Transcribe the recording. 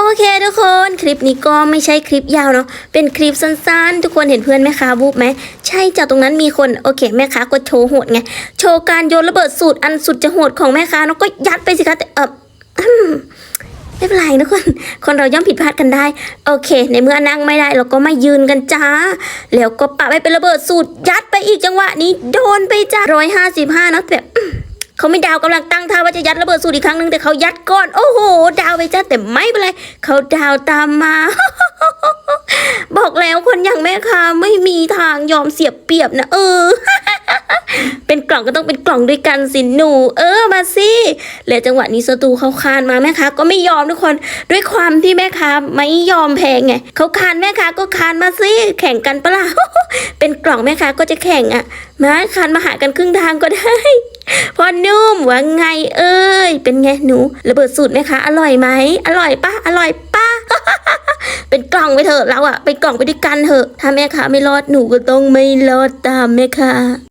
โอเคทุกคนคลิปนี้ก็ไม่ใช่คลิปยาวเนาะเป็นคลิปสั้นๆ ทุกคนเห็นเพื่อนแม่ค้าวูบไหมใช่จากตรงนั้นมีคนโอเคแม่ค้าก็โชว์โหดไงโชว์การโยนระเบิดสูตรอันสุดจะโหดของแม่ค้าเนาะก็ยัดไปสิคะแต่เออไม่เป็นไรนะคน คนเราย่อมผิดพลาดกันได้ โอเค ในเมื่อนั่งไม่ได้เราก็มายืนกันจ้า แล้วก็ปะไปเป็นระเบิดสูตรยัดไปอีกจังหวะนี้ โดนไปจ้าร้อยห้าสิบห้านะแบบ เขาไม่ดาวกำลังตั้งท่าว่าจะยัดระเบิดสูตรอีกครั้งหนึ่งแต่เขายัดก่อน โอ้โห ดาวไปจ้าแต่ไม่เป็นไรเขาดาวตามมา บอกแล้วคนอย่างแม่ค้าไม่มีทางยอมเสียบเปรียบนะเออ เป็นกล่องก็ต้องเป็นกล่องด้วยกันสิหนู เออมาสิและจังหวะนี้ศัตรูเขาคานมาแม่ค้าก็ไม่ยอมทุกคนด้วยความที่แม่ค้าไม่ยอมแพงไงเขาคานแม่ค้าก็คานมาสิแข่งกันปะล่ะเป็นกล่องแม่ค้าก็จะแข่งอะมาคานมาหากันครึ่งทางก็ได้ ว่าไงเอ้ย เป็นไงหนูระเบิดสูตรไหมคะ อร่อยไหมอร่อยปะอร่อยปะเป็นกล่องไปเถอะเราอะเป็นกล่องไปด้วยกันเถอะถ้าแม่ค้าไม่รอดหนูก็ต้องไม่รอดตามแม่ค้า